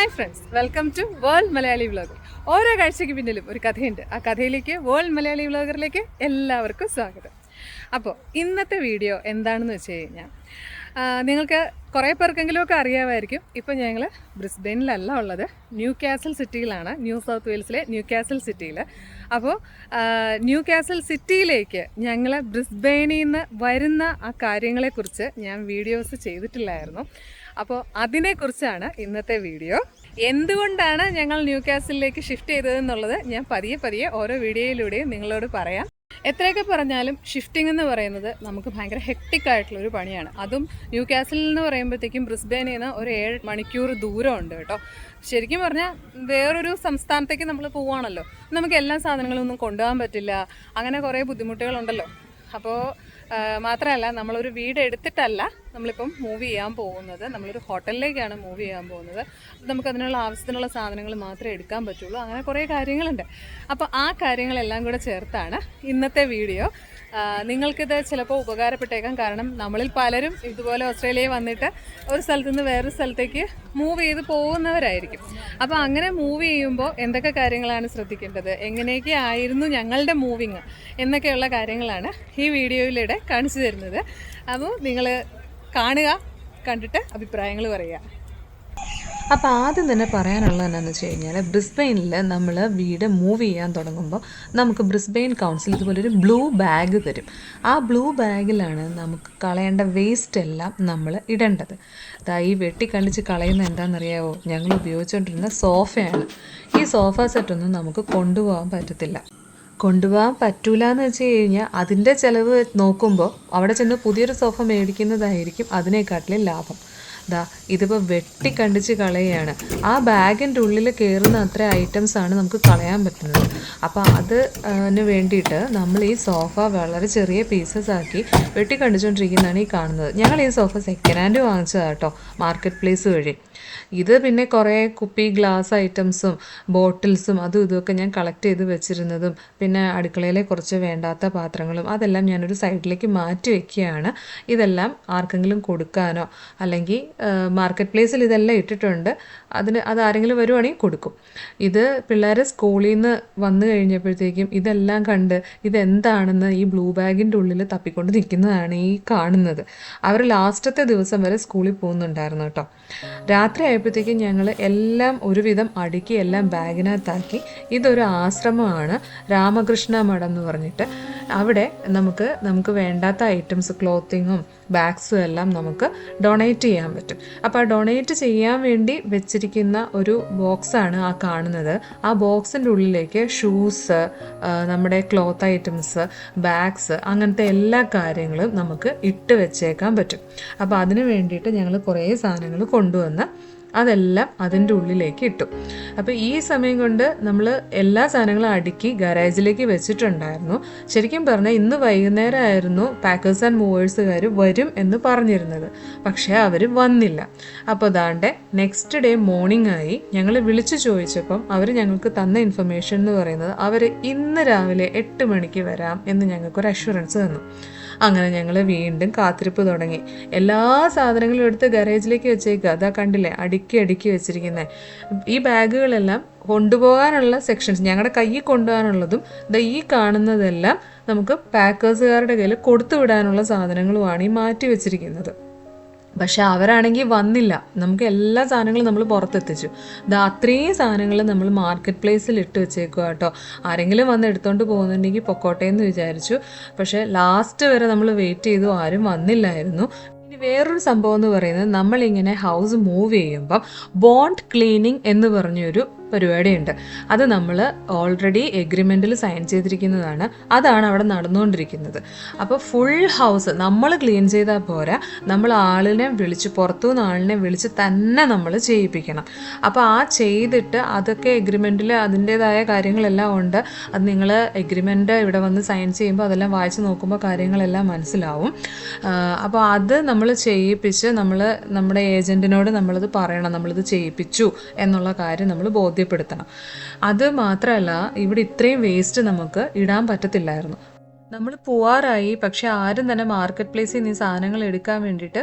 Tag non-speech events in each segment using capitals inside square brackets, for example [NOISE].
Hi friends welcome to world Malayali vlogger ഓരോ കാഴ്ചയ്ക്ക് പിന്നിലും ഒരു കഥയുണ്ട്. ആ കഥയിലേക്ക് വേൾഡ് മലയാളി വ്ളോഗറിലേക്ക് എല്ലാവർക്കും സ്വാഗതം. അപ്പോൾ ഇന്നത്തെ വീഡിയോ എന്താണെന്ന് വെച്ച് കഴിഞ്ഞാൽ നിങ്ങൾക്ക് കുറേ പേർക്കെങ്കിലും ഒക്കെ അറിയാമായിരിക്കും. ഇപ്പോൾ ഞങ്ങൾ ബ്രിസ്ബെയിനിലല്ല ഉള്ളത്. ന്യൂ കാസൽ സിറ്റിയിലാണ്. ന്യൂ സൗത്ത് വെയിൽസിലെ ന്യൂ കാസൽ സിറ്റിയിൽ അപ്പോൾ ന്യൂ കാസൽ സിറ്റിയിലേക്ക് ഞങ്ങൾ ബ്രിസ്ബെയിനിൽ നിന്ന് വരുന്ന ആ കാര്യങ്ങളെക്കുറിച്ച് ഞാൻ വീഡിയോസ് ചെയ്തിട്ടില്ലായിരുന്നു. അപ്പോൾ അതിനെക്കുറിച്ചാണ് ഇന്നത്തെ വീഡിയോ. എന്തുകൊണ്ടാണ് ഞങ്ങൾ ന്യൂ കാസിലേക്ക് ഷിഫ്റ്റ് ചെയ്തതെന്നുള്ളത് ഞാൻ പതിയെ പതിയെ ഓരോ വീഡിയോയിലൂടെയും നിങ്ങളോട് പറയാം. എത്രയൊക്കെ പറഞ്ഞാലും ഷിഫ്റ്റിംഗ് എന്ന് പറയുന്നത് നമുക്ക് ഭയങ്കര ഹെക്ടിക് ആയിട്ടുള്ള ഒരു പണിയാണ്. അതും ന്യൂ കാസിൽ എന്ന് പറയുമ്പോഴത്തേക്കും ബ്രിസ്ബേനിൽ നിന്ന് ഒരു ഏഴ് മണിക്കൂർ ദൂരമുണ്ട് കേട്ടോ. ശരിക്കും പറഞ്ഞാൽ വേറൊരു സംസ്ഥാനത്തേക്ക് നമ്മൾ പോവുകയാണല്ലോ നമുക്ക് എല്ലാ സാധനങ്ങളും ഒന്നും കൊണ്ടുപോകാൻ പറ്റില്ല. അങ്ങനെ കുറേ ബുദ്ധിമുട്ടുകളുണ്ടല്ലോ. അപ്പോൾ മാത്രമല്ല നമ്മളൊരു വീട് എടുത്തിട്ടല്ല നമ്മളിപ്പം മൂവ് ചെയ്യാൻ പോകുന്നത് നമ്മളൊരു ഹോട്ടലിലേക്കാണ് മൂവ് ചെയ്യാൻ പോകുന്നത്. നമുക്ക് അതിനുള്ള ആവശ്യത്തിനുള്ള സാധനങ്ങൾ മാത്രമേ എടുക്കാൻ പറ്റുള്ളൂ. അങ്ങനെ കുറേ കാര്യങ്ങളുണ്ട്. അപ്പോൾ ആ കാര്യങ്ങളെല്ലാം കൂടെ ചേർത്താണ് ഇന്നത്തെ വീഡിയോ. നിങ്ങൾക്കിത് ചിലപ്പോൾ ഉപകാരപ്പെട്ടേക്കാം. കാരണം നമ്മളിൽ പലരും ഇതുപോലെ ഓസ്ട്രേലിയയിൽ വന്നിട്ട് ഒരു സ്ഥലത്ത് നിന്ന് വേറൊരു സ്ഥലത്തേക്ക് മൂവ് ചെയ്ത് പോകുന്നവരായിരിക്കും. അപ്പോൾ അങ്ങനെ മൂവ് ചെയ്യുമ്പോൾ എന്തൊക്കെ കാര്യങ്ങളാണ് ശ്രദ്ധിക്കേണ്ടത്? എങ്ങനെയൊക്കെ ആയിരുന്നു ഞങ്ങളുടെ മൂവിങ് എന്നൊക്കെയുള്ള കാര്യങ്ങളാണ് ഈ വീഡിയോയിലൂടെ കാണിച്ചു തരുന്നത്. അപ്പോൾ നിങ്ങൾ കാണുക കണ്ടിട്ട് അഭിപ്രായങ്ങൾ പറയുക. അപ്പോൾ ആദ്യം തന്നെ പറയാനുള്ളത് എന്നാന്ന് വെച്ച് കഴിഞ്ഞാൽ ബ്രിസ്ബെയിനിൽ നമ്മൾ വീട് മൂവ് ചെയ്യാൻ തുടങ്ങുമ്പോൾ നമുക്ക് ബ്രിസ്ബെയിൻ കൗൺസിൽ ഇതുപോലെ ഒരു ബ്ലൂ ബാഗ് തരും. ആ ബ്ലൂ ബാഗിലാണ് നമുക്ക് കളയേണ്ട വേസ്റ്റ് എല്ലാം നമ്മൾ ഇടേണ്ടത്. അതായത് ഈ വെട്ടി കണ്ടിച്ച് കളയുന്ന എന്താണെന്നറിയാവോ? ഞങ്ങൾ ഉപയോഗിച്ചുകൊണ്ടിരുന്ന സോഫയാണ്. ഈ സോഫ സെറ്റൊന്നും നമുക്ക് കൊണ്ടുപോകാൻ പറ്റത്തില്ല. കൊണ്ടുപോകാൻ പറ്റൂല എന്ന് വെച്ച് കഴിഞ്ഞാൽ അതിന്റെ ചിലവ് നോക്കുമ്പോൾ അവിടെ ചെന്ന് പുതിയൊരു സോഫ മേടിക്കുന്നതായിരിക്കും അതിനെക്കാട്ടിലും ലാഭം. ദാ ഇതിപ്പോൾ വെട്ടി കണ്ടിച്ച് കളയുകയാണ് ആ ബാഗിന്റെ ഉള്ളിൽ കയറുന്ന അത്ര ഐറ്റംസ് ആണ് നമുക്ക് കളയാൻ പറ്റുന്നത്. അപ്പോൾ അത് അതിന് വേണ്ടിയിട്ട് നമ്മൾ ഈ സോഫ വളരെ ചെറിയ പീസസ് ആക്കി വെട്ടി കണ്ടിച്ചുകൊണ്ടിരിക്കുന്നതാണ് ഈ കാണുന്നത്. ഞങ്ങൾ ഈ സോഫ സെക്കൻഡ് ഹാൻഡ് വാങ്ങിച്ചതാണ് കേട്ടോ മാർക്കറ്റ് പ്ലേസ് വഴി. ഇത് പിന്നെ കുറേ കുപ്പി ഗ്ലാസ് ഐറ്റംസും ബോട്ടിൽസും അതും ഇതുമൊക്കെ ഞാൻ കളക്ട് ചെയ്ത് വെച്ചിരുന്നതും പിന്നെ അടുക്കളയിലെ കുറച്ച് വേണ്ടാത്ത പാത്രങ്ങളും അതെല്ലാം ഞാനൊരു സൈഡിലേക്ക് മാറ്റി വയ്ക്കുകയാണ് ഇതെല്ലാം ആർക്കെങ്കിലും കൊടുക്കാനോ അല്ലെങ്കിൽ മാർക്കറ്റ് പ്ലേസിൽ ഇതെല്ലാം ഇട്ടിട്ടുണ്ട്. അതിന് അത് ആരെങ്കിലും വരുവാണെങ്കിൽ കൊടുക്കും. ഇത് പിള്ളേരെ സ്കൂളിൽ നിന്ന് വന്നു കഴിഞ്ഞപ്പോഴത്തേക്കും ഇതെല്ലാം കണ്ട് ഇതെന്താണെന്ന് ഈ ബ്ലൂ ബാഗിന്റെ ഉള്ളിൽ തപ്പിക്കൊണ്ട് നിൽക്കുന്നതാണ് ഈ കാണുന്നത്. അവർ ലാസ്റ്റത്തെ ദിവസം വരെ സ്കൂളിൽ പോകുന്നുണ്ടായിരുന്നു കേട്ടോ. രാത്രി ആയപ്പോഴത്തേക്കും ഞങ്ങൾ എല്ലാം ഒരുവിധം അടുക്കി എല്ലാം ബാഗിനകത്താക്കി. ഇതൊരു ആശ്രമമാണ്. രാമകൃഷ്ണ മഠം എന്ന് പറഞ്ഞിട്ട്. അവിടെ നമുക്ക് നമുക്ക് വേണ്ടാത്ത ഐറ്റംസ് ക്ലോത്തിങ്ങും ബാഗ്സും എല്ലാം നമുക്ക് ഡൊണേറ്റ് ചെയ്യാൻ പറ്റും. അപ്പോൾ ഡൊണേറ്റ് ചെയ്യാൻ വേണ്ടി വെച്ചിരിക്കുന്ന ഒരു ബോക്സാണ് ആ കാണുന്നത്. ആ ബോക്സിന്റെ ഉള്ളിലേക്ക് ഷൂസ് നമ്മുടെ ക്ലോത്ത് ഐറ്റംസ് ബാഗ്സ് അങ്ങനത്തെ എല്ലാ കാര്യങ്ങളും നമുക്ക് ഇട്ട് വെച്ചേക്കാൻ പറ്റും. അപ്പോൾ അതിന് വേണ്ടിയിട്ട് ഞങ്ങൾ കുറേ സാധനങ്ങൾ കൊണ്ടുവന്ന് അതെല്ലാം അതിന്റെ ഉള്ളിലേക്ക് ഇട്ടു. അപ്പോൾ ഈ സമയം കൊണ്ട് നമ്മൾ എല്ലാ സാധനങ്ങളും അടുക്കി ഗാരേജിലേക്ക് വെച്ചിട്ടുണ്ടായിരുന്നു. ശരിക്കും പറഞ്ഞാൽ ഇന്ന് വൈകുന്നേരമായിരുന്നു പാക്കേഴ്സ് ആൻഡ് മൂവേഴ്സുകാർ വരും എന്ന് പറഞ്ഞിരുന്നത്. പക്ഷേ അവർ വന്നില്ല. അപ്പോൾ ദാണ്ടെ നെക്സ്റ്റ് ഡേ മോർണിംഗ് ആയി ഞങ്ങൾ വിളിച്ചു ചോദിച്ചപ്പം അവർ ഞങ്ങൾക്ക് തന്ന ഇൻഫർമേഷൻ എന്ന് പറയുന്നത് അവർ ഇന്ന് രാവിലെ എട്ട് മണിക്ക് വരാം എന്ന് ഞങ്ങൾക്കൊരു അഷുറൻസ് തന്നു. അങ്ങനെ ഞങ്ങൾ വീണ്ടും കാത്തിരിപ്പ് തുടങ്ങി. എല്ലാ സാധനങ്ങളും എടുത്ത് ഗാരേജിലേക്ക് വെച്ചേക്കുക അതാ കണ്ടില്ലേ? അടുക്കി അടുക്കി വെച്ചിരിക്കുന്നത് ഈ ബാഗുകളെല്ലാം കൊണ്ടുപോകാനുള്ള സെക്ഷൻസ് ഞങ്ങളുടെ കയ്യിൽ കൊണ്ടുപോകാനുള്ളതും ദാ ഈ കാണുന്നതെല്ലാം നമുക്ക് പാക്കേഴ്സുകാരുടെ കയ്യിൽ കൊടുത്തു വിടാനുള്ള സാധനങ്ങളുമാണ് ഈ മാറ്റി വെച്ചിരിക്കുന്നത്. പക്ഷെ അവരാണെങ്കിൽ വന്നില്ല. നമുക്ക് എല്ലാ സാധനങ്ങളും നമ്മൾ പുറത്തെത്തിച്ചു. ഇത് അത്രയും സാധനങ്ങൾ നമ്മൾ മാർക്കറ്റ് പ്ലേസിൽ ഇട്ട് വെച്ചേക്കുക കേട്ടോ. ആരെങ്കിലും വന്ന് എടുത്തോണ്ട് പോകുന്നുണ്ടെങ്കിൽ പൊക്കോട്ടെ എന്ന് വിചാരിച്ചു. പക്ഷെ ലാസ്റ്റ് വരെ നമ്മൾ വെയിറ്റ് ചെയ്തു. ആരും വന്നില്ലായിരുന്നു. വേറൊരു സംഭവം എന്ന് പറയുന്നത് നമ്മളിങ്ങനെ ഹൗസ് മൂവ് ചെയ്യുമ്പം ബോണ്ട് ക്ലീനിങ് എന്ന് പറഞ്ഞൊരു പരിപാടിയുണ്ട്. അത് നമ്മൾ ഓൾറെഡി എഗ്രിമെന്റിൽ സൈൻ ചെയ്തിരിക്കുന്നതാണ്. അതാണ് അവിടെ നടന്നുകൊണ്ടിരിക്കുന്നത്. അപ്പോൾ ഫുൾ ഹൗസ് നമ്മൾ ക്ലീൻ ചെയ്താൽ പോരാ. നമ്മൾ ആളിനെ വിളിച്ച് പുറത്തുനിന്ന് ആളിനെ വിളിച്ച് തന്നെ നമ്മൾ ചെയ്യിപ്പിക്കണം. അപ്പോൾ ആ ചെയ്തിട്ട് അതൊക്കെ എഗ്രിമെന്റിൽ അതിന്റേതായ കാര്യങ്ങളെല്ലാം ഉണ്ട്. അത് നിങ്ങൾ എഗ്രിമെന്റ് ഇവിടെ വന്ന് സൈൻ ചെയ്യുമ്പോൾ അതെല്ലാം വായിച്ച് നോക്കുമ്പോൾ കാര്യങ്ങളെല്ലാം മനസ്സിലാവും. അപ്പോൾ അത് നമ്മൾ ചെയ്യിപ്പിച്ച് നമ്മൾ നമ്മുടെ ഏജന്റിനോട് നമ്മളത് പറയണം. നമ്മളിത് ചെയ്യിപ്പിച്ചു എന്നുള്ള കാര്യം നമ്മൾ ബോധ്യപ്പെടുത്തണം. അത് മാത്രമല്ല ഇവിടെ ഇത്രയും വേസ്റ്റ് നമുക്ക് ഇടാൻ പറ്റത്തില്ലായിരുന്നു. നമ്മൾ പോവാറായി പക്ഷെ ആരും തന്നെ മാർക്കറ്റ് പ്ലേസിൽ നിന്ന് സാധനങ്ങൾ എടുക്കാൻ വേണ്ടിയിട്ട്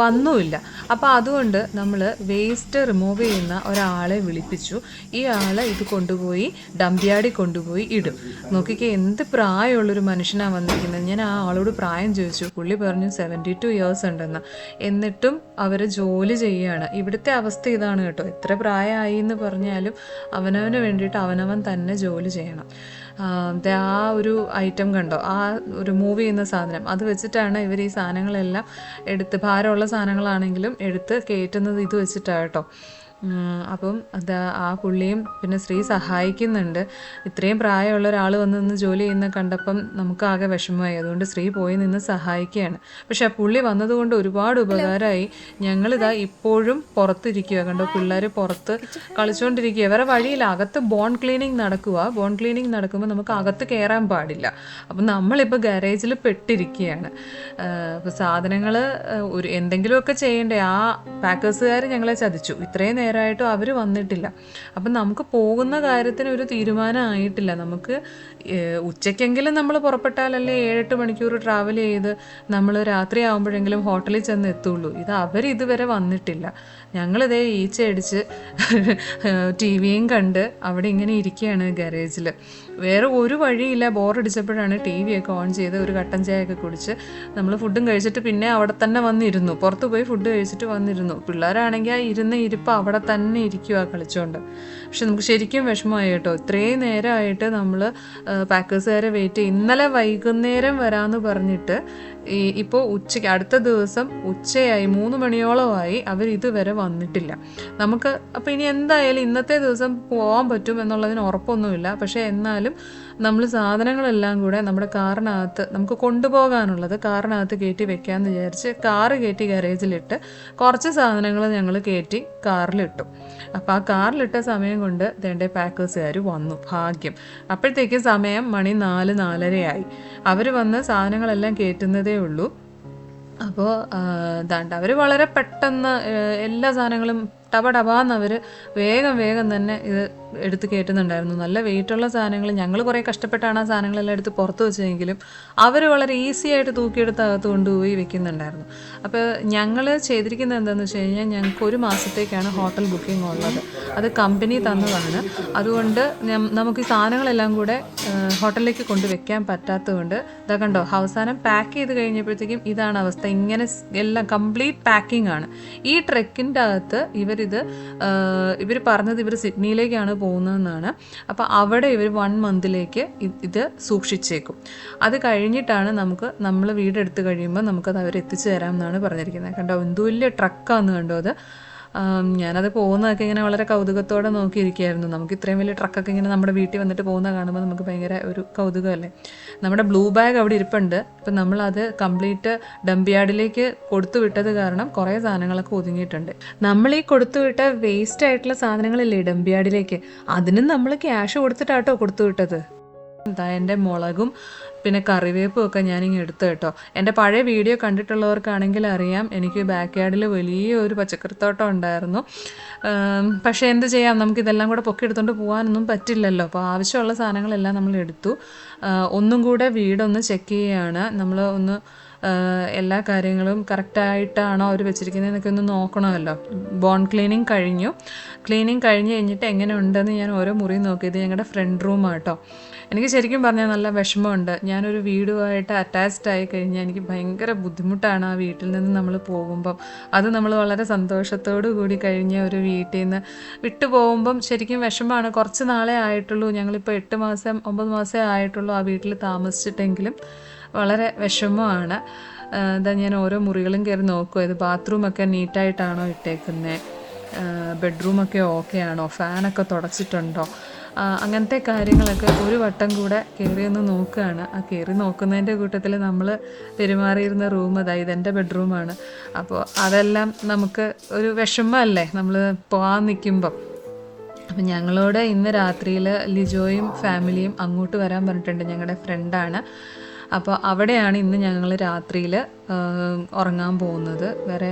വന്നുമില്ല. അപ്പോൾ അതുകൊണ്ട് നമ്മൾ വേസ്റ്റ് റിമൂവ് ചെയ്യുന്ന ഒരാളെ വിളിപ്പിച്ചു. ഈ ആൾ ഇത് കൊണ്ടുപോയി ഡമ്പ്യാടി കൊണ്ടുപോയി ഇടും. നോക്കിക്കേ എന്ത് പ്രായമുള്ളൊരു മനുഷ്യനാണ് വന്നിരിക്കുന്നത്. ഞാൻ ആ ആളോട് പ്രായം ചോദിച്ചു. പുള്ളി പറഞ്ഞു സെവന്റി ടു ഇയേഴ്സ് ഉണ്ടെന്ന്. എന്നിട്ടും അവർ ജോലി ചെയ്യുകയാണ് ഇവിടുത്തെ അവസ്ഥ ഇതാണ് കേട്ടോ. എത്ര പ്രായമായി എന്ന് പറഞ്ഞാലും അവനവന് വേണ്ടിയിട്ട് അവനവൻ തന്നെ ജോലി ചെയ്യണം. ആ, ഒരു ഐറ്റം കണ്ടോ? ആ ഒരു മൂവ് ചെയ്യുന്ന സാധനം. അത് വെച്ചിട്ടാണ് ഇവർ ഈ സാധനങ്ങളെല്ലാം എടുത്ത് ഭാരമുള്ള സാധനങ്ങളാണെങ്കിലും എടുത്ത് കയറ്റുന്നത് ഇത് വെച്ചിട്ടാണ് കേട്ടോ. അപ്പം അത് ആ പുള്ളിയും പിന്നെ സ്ത്രീ സഹായിക്കുന്നുണ്ട്. ഇത്രയും പ്രായമുള്ള ഒരാൾ വന്ന് നിന്ന് ജോലി ചെയ്യുന്ന കണ്ടപ്പം നമുക്ക് ആകെ വിഷമമായി. അതുകൊണ്ട് സ്ത്രീ പോയി നിന്ന് സഹായിക്കുകയാണ്. പക്ഷെ ആ പുള്ളി വന്നതുകൊണ്ട് ഒരുപാട് ഉപകാരമായി. ഞങ്ങളിതാ ഇപ്പോഴും പുറത്തിരിക്കുക കണ്ടോ പിള്ളേർ പുറത്ത് കളിച്ചുകൊണ്ടിരിക്കുക വേറെ വഴിയിൽ അകത്ത് ബോൺ ക്ലീനിങ് നടക്കുക ബോൺ ക്ലീനിങ് നടക്കുമ്പോൾ നമുക്ക് അകത്ത് കയറാൻ പാടില്ല. അപ്പം നമ്മളിപ്പോൾ ഗാരേജിൽ പെട്ടിരിക്കുകയാണ്. അപ്പോൾ സാധനങ്ങൾ ഒരു എന്തെങ്കിലുമൊക്കെ ചെയ്യേണ്ടേ? ആ പാക്കേഴ്സുകാർ ഞങ്ങളെ ചതിച്ചു. ഇത്രയും നേരമായിട്ടും അവർ വന്നിട്ടില്ല. അപ്പം നമുക്ക് പോകുന്ന കാര്യത്തിന് ഒരു തീരുമാനം ആയിട്ടില്ല നമുക്ക് ഉച്ചയ്ക്കെങ്കിലും നമ്മൾ പുറപ്പെട്ടാലല്ലേ ഏഴെട്ട് മണിക്കൂർ ട്രാവൽ ചെയ്ത് നമ്മൾ രാത്രി ആകുമ്പോഴെങ്കിലും ഹോട്ടലിൽ ചെന്ന് എത്തുള്ളൂ ഇത് അവർ ഇതുവരെ വന്നിട്ടില്ല. ഞങ്ങളിതേ ഈച്ച അടിച്ച് ടി വിയും കണ്ട് അവിടെ ഇങ്ങനെ ഇരിക്കുകയാണ് ഗാരേജിൽ വേറെ ഒരു വഴിയില്ല ബോറടിച്ചപ്പോഴാണ് ടി വി ഒക്കെ ഓൺ ചെയ്ത് ഒരു കട്ടൻ ചായയൊക്കെ കുടിച്ച് നമ്മൾ ഫുഡും കഴിച്ചിട്ട് പിന്നെ അവിടെ തന്നെ വന്നിരുന്നു. പുറത്ത് പോയി ഫുഡ് കഴിച്ചിട്ട് വന്നിരുന്നു. പിള്ളേരാണെങ്കിൽ ആ ഇരുന്ന ഇരിപ്പ് അവിടെ തന്നെ ഇരിക്കുക കളിച്ചോണ്ട്. പക്ഷെ നമുക്ക് ശരിക്കും വിഷമമായി കേട്ടോ. ഇത്രയും നേരമായിട്ട് നമ്മൾ പാക്കേഴ്സുകാരെ വെയിറ്റ് ചെയ്യും ഇന്നലെ വൈകുന്നേരം വരാമെന്ന് പറഞ്ഞിട്ട് ഈ ഇപ്പോൾ ഉച്ചയ്ക്ക് അടുത്ത ദിവസം ഉച്ചയായി മൂന്ന് മണിയോളമായി അവർ ഇതുവരെ വന്നിട്ടില്ല. നമുക്ക് അപ്പോൾ ഇനി എന്തായാലും ഇന്നത്തെ ദിവസം പോകാൻ പറ്റും എന്നുള്ളതിന് ഉറപ്പൊന്നുമില്ല. പക്ഷേ എന്നാലും നമ്മൾ സാധനങ്ങളെല്ലാം കൂടെ നമ്മുടെ കാറിനകത്ത് നമുക്ക് കൊണ്ടുപോകാനുള്ളത് കാറിനകത്ത് കയറ്റി വെക്കാമെന്ന് വിചാരിച്ച് കാറ് കയറ്റി ഗാരേജിലിട്ട് കുറച്ച് സാധനങ്ങൾ ഞങ്ങൾ കയറ്റി കാറിലിട്ടു. അപ്പോൾ ആ കാറിലിട്ട സമയം കൊണ്ട് ദേണ്ടേ പാക്കേഴ്സുകാർ വന്നു ഭാഗ്യം. അപ്പോഴത്തേക്കും സമയം മണി നാല് നാലരയായി. അവർ വന്ന് സാധനങ്ങളെല്ലാം കയറ്റുന്നതേ ഉള്ളൂ. അപ്പോൾ ദാണ്ട് അവർ വളരെ പെട്ടെന്ന് എല്ലാ സാധനങ്ങളും ടപ ടപാന്ന് അവർ വേഗം വേഗം തന്നെ ഇത് എടുത്ത് കയറ്റുന്നുണ്ടായിരുന്നു നല്ല വെയിറ്റുള്ള സാധനങ്ങൾ ഞങ്ങൾ കുറേ കഷ്ടപ്പെട്ടാണ് ആ സാധനങ്ങളെല്ലാം എടുത്ത് പുറത്ത് വെച്ചതെങ്കിലും അവർ വളരെ ഈസി ആയിട്ട് തൂക്കിയെടുത്ത് അകത്ത് കൊണ്ടുപോയി വെക്കുന്നുണ്ടായിരുന്നു. അപ്പോൾ ഞങ്ങൾ ചെയ്തിരിക്കുന്നത് എന്താണെന്ന് വെച്ച് കഴിഞ്ഞാൽ ഞങ്ങൾക്ക് ഒരു മാസത്തേക്കാണ് ഹോട്ടൽ ബുക്കിംഗ് ഉള്ളത്. അത് കമ്പനി തന്നതാണ്. അതുകൊണ്ട് നമുക്ക് ഈ സാധനങ്ങളെല്ലാം കൂടെ ഹോട്ടലിലേക്ക് കൊണ്ട് വെക്കാൻ പറ്റാത്തതുകൊണ്ട് ഇതാ കണ്ടോ അവസാനം പാക്ക് ചെയ്ത് കഴിഞ്ഞപ്പോഴത്തേക്കും ഇതാണ് അവസ്ഥ. ഇങ്ങനെ എല്ലാം കംപ്ലീറ്റ് പാക്കിംഗ് ആണ്. ഈ ട്രെക്കിന്റെ അകത്ത് ഇവരിത് ഇവർ പറഞ്ഞത് ഇവർ സിഡ്നിയിലേക്കാണ് പോകുന്നതെന്നാണ്. അപ്പോൾ അവിടെ ഇവർ വൺ മന്തിലേക്ക് ഇത് സൂക്ഷിച്ചേക്കും. അത് കഴിഞ്ഞിട്ടാണ് നമുക്ക് നമ്മൾ വീടെടുത്ത് കഴിയുമ്പോൾ നമുക്കത് അവർ എത്തിച്ചു തരാം എന്നാണ് പറഞ്ഞിരിക്കുന്നത്. കണ്ടോ? എന്തോ വലിയ ട്രക്കാന്ന് കണ്ടോ അത്? ഞാനത് പോകുന്നതൊക്കെ ഇങ്ങനെ വളരെ കൗതുകത്തോടെ നോക്കിയിരിക്കുകയായിരുന്നു. നമുക്ക് ഇത്രയും വലിയ ട്രക്കൊക്കെ ഇങ്ങനെ നമ്മുടെ വീട്ടിൽ വന്നിട്ട് പോകുന്ന കാണുമ്പോൾ നമുക്ക് ഭയങ്കര ഒരു കൗതുകമല്ലേ? നമ്മുടെ ബ്ലൂ ബാഗ് അവിടെ ഇരിപ്പുണ്ട്. അപ്പം നമ്മളത് കംപ്ലീറ്റ് ഡംപിയാർഡിലേക്ക് കൊടുത്തു വിട്ടത് കാരണം കുറേ സാധനങ്ങളൊക്കെ ഒതുങ്ങിയിട്ടുണ്ട്. നമ്മൾ ഈ കൊടുത്തു വിട്ട വേസ്റ്റ് ആയിട്ടുള്ള സാധനങ്ങളില്ലേ ഡംപിയാർഡിലേക്ക് അതിനും നമ്മൾ ക്യാഷ് കൊടുത്തിട്ടാട്ടോ കൊടുത്തു വിട്ടത്. എന്താ എന്റെ മുളകും പിന്നെ കറിവേപ്പും ഒക്കെ ഞാനിങ്ങ് എടുത്തു കേട്ടോ. എന്റെ പഴയ വീഡിയോ കണ്ടിട്ടുള്ളവർക്കാണെങ്കിൽ അറിയാം എനിക്ക് ബാക്ക് യാർഡിൽ വലിയൊരു പച്ചക്കറിത്തോട്ടം ഉണ്ടായിരുന്നു. പക്ഷേ എന്ത് ചെയ്യാം? നമുക്ക് ഇതെല്ലാം കൂടെ എടുത്തുകൊണ്ട് പോകാനൊന്നും പറ്റില്ലല്ലോ. അപ്പോൾ ആവശ്യമുള്ള സാധനങ്ങളെല്ലാം നമ്മൾ എടുത്തു. ഒന്നും കൂടെ വീടൊന്ന് ചെക്ക് ചെയ്യുകയാണ് നമ്മൾ ഒന്ന് എല്ലാ കാര്യങ്ങളും കറക്റ്റായിട്ടാണോ അവർ വെച്ചിരിക്കുന്നതെന്നൊക്കെ ഒന്ന് നോക്കണമല്ലോ. ബോൺ ക്ലീനിങ് കഴിഞ്ഞു. ക്ലീനിങ് കഴിഞ്ഞ് കഴിഞ്ഞിട്ട് എങ്ങനെ ഉണ്ടെന്ന് ഞാൻ ഓരോ മുറി നോക്കിയത് ഞങ്ങളുടെ ഫ്രണ്ട് റൂമാണ് കേട്ടോ എനിക്ക് ശരിക്കും പറഞ്ഞാൽ നല്ല വിഷമമുണ്ട്. ഞാനൊരു വീടുമായിട്ട് അറ്റാച്ച്ഡ് ആയി കഴിഞ്ഞാൽ എനിക്ക് ഭയങ്കര ബുദ്ധിമുട്ടാണ് ആ വീട്ടിൽ നിന്ന് നമ്മൾ പോകുമ്പം. അത് നമ്മൾ വളരെ സന്തോഷത്തോടു കൂടി കഴിഞ്ഞ ഒരു വീട്ടിൽ നിന്ന് വിട്ടു പോകുമ്പം ശരിക്കും വിഷമമാണ്. കുറച്ച് നാളേ ആയിട്ടുള്ളൂ. ഞങ്ങളിപ്പോൾ എട്ട് മാസം ഒമ്പത് മാസമേ ആയിട്ടുള്ളൂ ആ വീട്ടിൽ താമസിച്ചിട്ടെങ്കിലും. വളരെ വിഷമമാണ്. എന്താ ഞാൻ ഓരോ മുറികളും കയറി നോക്കുക ഇത് ബാത്റൂമൊക്കെ നീറ്റായിട്ടാണോ ഇട്ടേക്കുന്നത് ബെഡ്റൂമൊക്കെ ഓക്കെ ആണോ ഫാനൊക്കെ തുടച്ചിട്ടുണ്ടോ? അങ്ങനത്തെ കാര്യങ്ങളൊക്കെ ഒരു വട്ടം കൂടെ കയറി ഒന്ന് നോക്കുകയാണ്. ആ കയറി നോക്കുന്നതിന്റെ കൂട്ടത്തിൽ നമ്മൾ പെരുമാറിയിരുന്ന റൂം അതായത് എന്റെ ബെഡ്റൂമാണ് അപ്പോൾ അതെല്ലാം നമുക്ക് ഒരു വിഷമമല്ലേ? നമ്മൾ പോകാൻ നിൽക്കുമ്പം അപ്പം ഞങ്ങളോട് ഇന്ന് രാത്രിയിൽ ലിജോയും ഫാമിലിയും അങ്ങോട്ട് വരാൻ പറഞ്ഞിട്ടുണ്ട്. ഞങ്ങളുടെ ഫ്രണ്ടാണ് അപ്പോൾ അവിടെയാണ് ഇന്ന് ഞങ്ങൾ രാത്രിയിൽ ഉറങ്ങാൻ പോകുന്നത്. വേറെ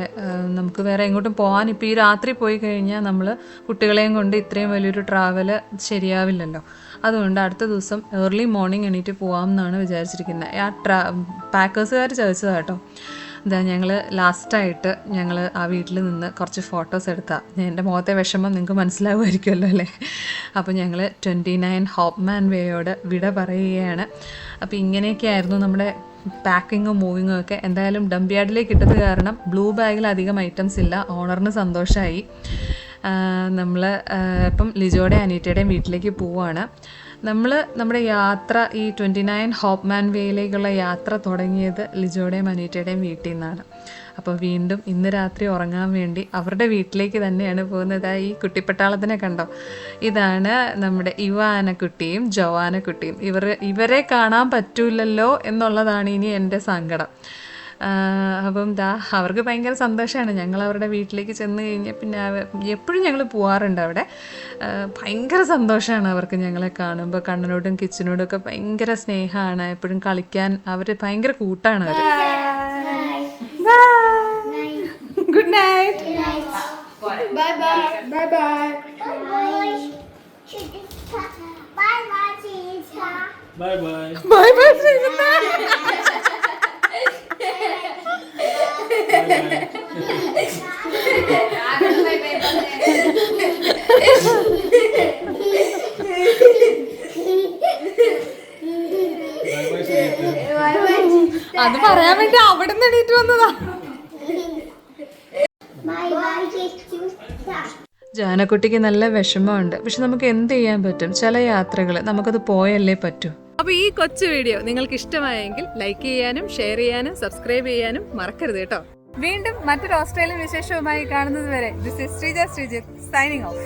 നമുക്ക് വേറെ എങ്ങോട്ടും പോകാൻ ഇപ്പോൾ ഈ രാത്രി പോയി കഴിഞ്ഞാൽ നമ്മൾ കുട്ടികളെയും കൊണ്ട് ഇത്രയും വലിയൊരു ട്രാവൽ ശരിയാവില്ലല്ലോ. അതുകൊണ്ട് അടുത്ത ദിവസം ഏർലി മോർണിംഗ് എണീറ്റ് പോകാം എന്നാണ് വിചാരിച്ചിരിക്കുന്നത് ആ ട്രാ പാക്കേഴ്സുകാർ ചോദിച്ചതാണ് കേട്ടോ. ഇതാ ഞങ്ങൾ ലാസ്റ്റായിട്ട് ഞങ്ങൾ ആ വീട്ടിൽ നിന്ന് കുറച്ച് ഫോട്ടോസ് എടുത്താൽ എന്റെ മുഖത്തെ വിഷമം നിങ്ങൾക്ക് മനസ്സിലാവുമായിരിക്കുമല്ലോ അല്ലേ? അപ്പോൾ ഞങ്ങൾ ട്വന്റി നയൻ ഹോപ്പ്മാൻ വേയോട് വിട പറയുകയാണ്. അപ്പോൾ ഇങ്ങനെയൊക്കെയായിരുന്നു നമ്മുടെ പാക്കിങ്ങും മൂവിങ്ങും ഒക്കെ. എന്തായാലും ഡംബിയാർഡിലേക്ക് ഇട്ടത് കാരണം ബ്ലൂ ബാഗിൽ അധികം ഐറ്റംസ് ഇല്ല. ഓണറിന് സന്തോഷമായി നമ്മൾ ഇപ്പം ലിജോയുടെ അനീറ്റയുടെയും വീട്ടിലേക്ക് പോവുകയാണ് നമ്മൾ നമ്മുടെ യാത്ര ഈ ട്വന്റി നയൻ ഹോപ്പ്മാൻ വേയിലേക്കുള്ള യാത്ര തുടങ്ങിയത് ലിജോയുടെയും അനീറ്റയുടെയും വീട്ടിൽ നിന്നാണ്. അപ്പോൾ വീണ്ടും ഇന്ന് രാത്രി ഉറങ്ങാൻ വേണ്ടി അവരുടെ വീട്ടിലേക്ക് തന്നെയാണ് പോകുന്നത്. ഈ കുട്ടിപ്പട്ടാളത്തിനെ കണ്ടോ? ഇതാണ് നമ്മുടെ ഇവാനക്കുട്ടിയും ജവാനക്കുട്ടിയും. ഇവർ ഇവരെ കാണാൻ പറ്റൂലല്ലോ എന്നുള്ളതാണ് ഇനി എന്റെ സങ്കടം. അപ്പം ദാ അവർക്ക് ഭയങ്കര സന്തോഷമാണ് ഞങ്ങൾ അവരുടെ വീട്ടിലേക്ക് ചെന്ന് കഴിഞ്ഞാൽ പിന്നെ എപ്പോഴും ഞങ്ങൾ പോവാറുണ്ട് അവിടെ ഭയങ്കര സന്തോഷമാണ് അവർക്ക് ഞങ്ങളെ കാണുമ്പോൾ കണ്ണനോടും കിച്ചനോടും ഒക്കെ ഭയങ്കര സ്നേഹമാണ് എപ്പോഴും കളിക്കാൻ അവർ ഭയങ്കര കൂട്ടാണ് അവർ good night Bye bye. Bye bye. Bye bye, teacher. Bye bye. Bye. [LAUGHS] അത് പറയാൻ വേണ്ടി അവിടെ നിന്ന് എണീറ്റ് വന്നതാ. ജാനക്കുട്ടിക്ക് നല്ല വിഷമമുണ്ട്. പക്ഷെ നമുക്ക് എന്ത് ചെയ്യാൻ പറ്റും? ചില യാത്രകൾ നമുക്കത് പോയല്ലേ പറ്റൂ. അപ്പോൾ ഈ കൊച്ചു വീഡിയോ നിങ്ങൾക്ക് ഇഷ്ടമായെങ്കിൽ ലൈക്ക് ചെയ്യാനും ഷെയർ ചെയ്യാനും സബ്സ്ക്രൈബ് ചെയ്യാനും മറക്കരുത് കേട്ടോ. വീണ്ടും മറ്റൊരു ഓസ്ട്രേലിയൻ വിശേഷവുമായി കാണുന്നത് വരെ. This is Sreeja Sreejith signing off